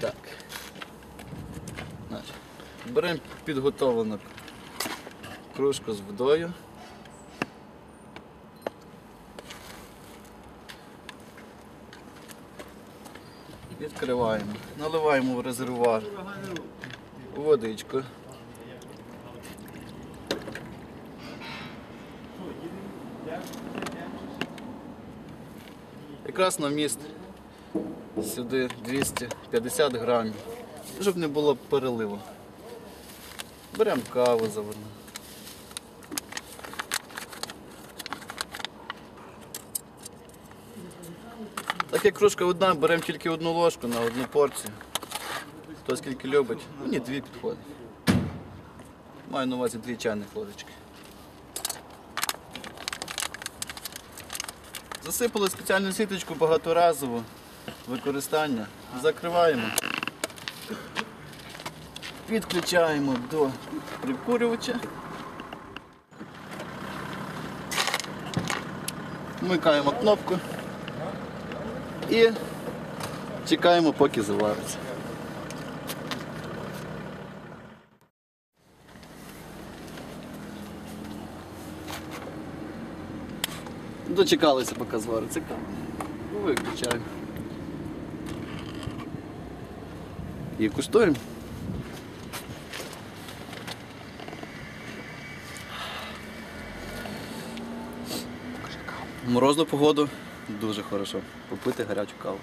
Так. Беремо підготовлену кружку з водою. Відкриваємо, наливаємо в резервуар водичку. Якраз на вміст сюди 250 грамів, щоб не було переливу. Беремо каву заварну. Як кружка одна, беремо тільки одну ложку на одну порцію. Хто скільки любить, мені дві підходить. Маю на увазі дві чайних ложечки. Засипали спеціальну сіточку багаторазову використання. Закриваємо. Підключаємо до прикурювача. Вмикаємо кнопку і чекаємо, поки завариться. Дочекалися, поки звариться. Виключаємо. І куштуємо. Морозну погоду дуже хорошо. Попити гарячу каву.